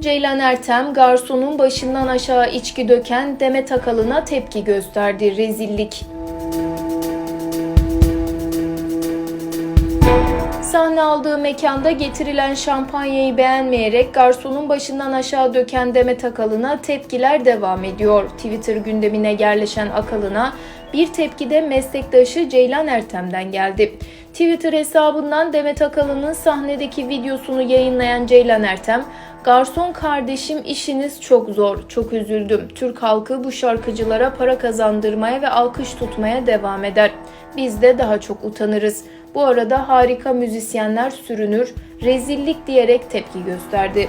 Ceylan Ertem, garsonun başından aşağı içki döken Demet Akalın'a tepki gösterdi. Rezillik. Sahne aldığı mekanda getirilen şampanyayı beğenmeyerek garsonun başından aşağı döken Demet Akalın'a tepkiler devam ediyor. Twitter gündemine yerleşen Akalın'a bir tepki de meslektaşı Ceylan Ertem'den geldi. Twitter hesabından Demet Akalın'ın sahnedeki videosunu yayınlayan Ceylan Ertem, Garson kardeşim işiniz çok zor, çok üzüldüm. Türk halkı bu şarkıcılara para kazandırmaya ve alkış tutmaya devam eder. Biz de daha çok utanırız. Bu arada harika müzisyenler sürünür, rezillik diyerek tepki gösterdi.